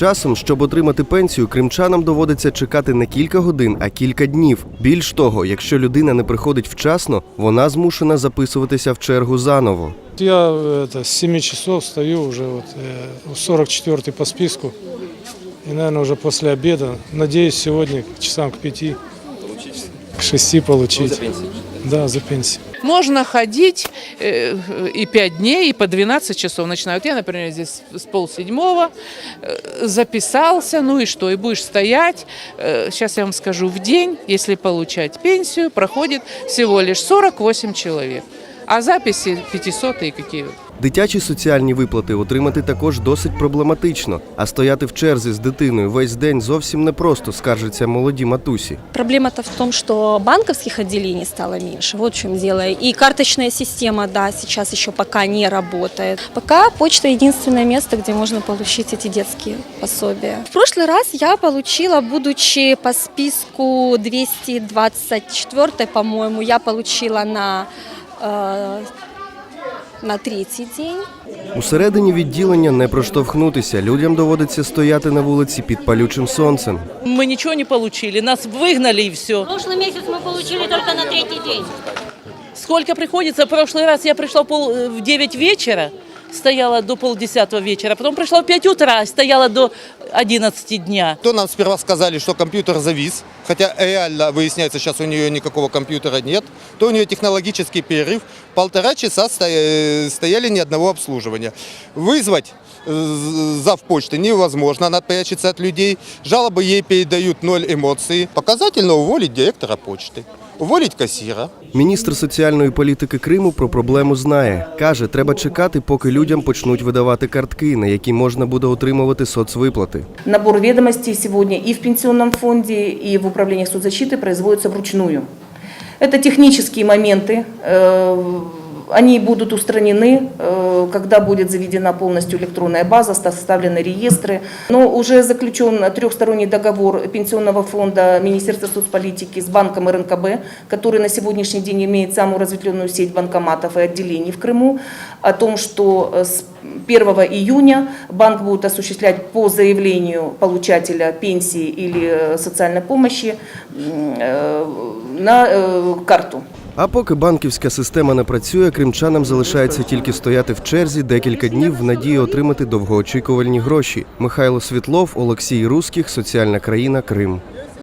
Часом, щоб отримати пенсію, кримчанам доводиться чекати не кілька годин, а кілька днів. Більш того, якщо людина не приходить вчасно, вона змушена записуватися в чергу заново. Я э, это, с 7 часов стою уже вот, э, 44-й по списку. И, наверное, уже после обеда. Надеюсь, сегодня к часам к 5, к 6 получить. Да, за пенсию. Можно ходить э, и 5 дней, и по 12 часов начинают. Я, например, здесь с полседьмого э, записался, ну и что, и будешь стоять. Э, Сейчас я вам скажу, в день, если получать пенсию, проходит всего лишь 48 человек. А записи 500 и какие Дитячі соціальні виплати отримати також досить проблематично, а стояти в черзі з дитиною весь день зовсім непросто, скаржаться молоді матусі. Проблема-то в том, что банковских отделений стало меньше. Вот в чем дело. И карточная система, да, сейчас еще пока не работает. Пока почта единственное место, где можно получить эти детские пособия. В прошлый раз я получила, будучи по списку 224, по-моему, я получила на э, на третий день. Усередині відділення не проштовхнутися. Людям доводиться стояти на вулиці під палючим сонцем. Мы ничего не получили, нас выгнали и все. Прошлый месяц мы получили только на третий день. Сколько приходится? В прошлый раз я пришла в, пол, э, в 9 вечера, стояла до полдесятого вечера, потом пришла в 5 утра, стояла до 11 дня. То нам сперва сказали, что компьютер завис, хотя реально выясняется, сейчас у нее никакого компьютера нет, то у нее технологический перерыв. Полтора часа стоя- стояли ни одного обслуживания. Вызвать э, зав почты невозможно, она прячется от людей. Жалобы ей передают ноль эмоций. Показательно уволить директора почты, уволить кассира. Міністр соціальної політики Криму про проблему знає. Каже, треба чекати, поки людям почнуть видавати картки, на які можна буде отримувати соцвиплати. Набор ведомостей сегодня и в пенсионном фонде, и в управлении соцзащиты производится вручную. Это технические моменты, э, они будут устранены, э, когда будет заведена полностью электронная база, составлены реестры. Но уже заключен трехсторонний договор Пенсионного фонда Министерства соцполитики с банком РНКБ, который на сегодняшний день имеет самую разветвленную сеть банкоматов и отделений в Крыму, о том, что э, с 1 июня банк будет осуществлять по заявлению получателя пенсии или э, социальной помощи на карту. А поки банківська система не працює, кримчанам залишається тільки стояти в черзі декілька днів в надії отримати довгоочікувальні гроші. Михайло Світлов, Олексій Руських, Соціальна країна, Крим.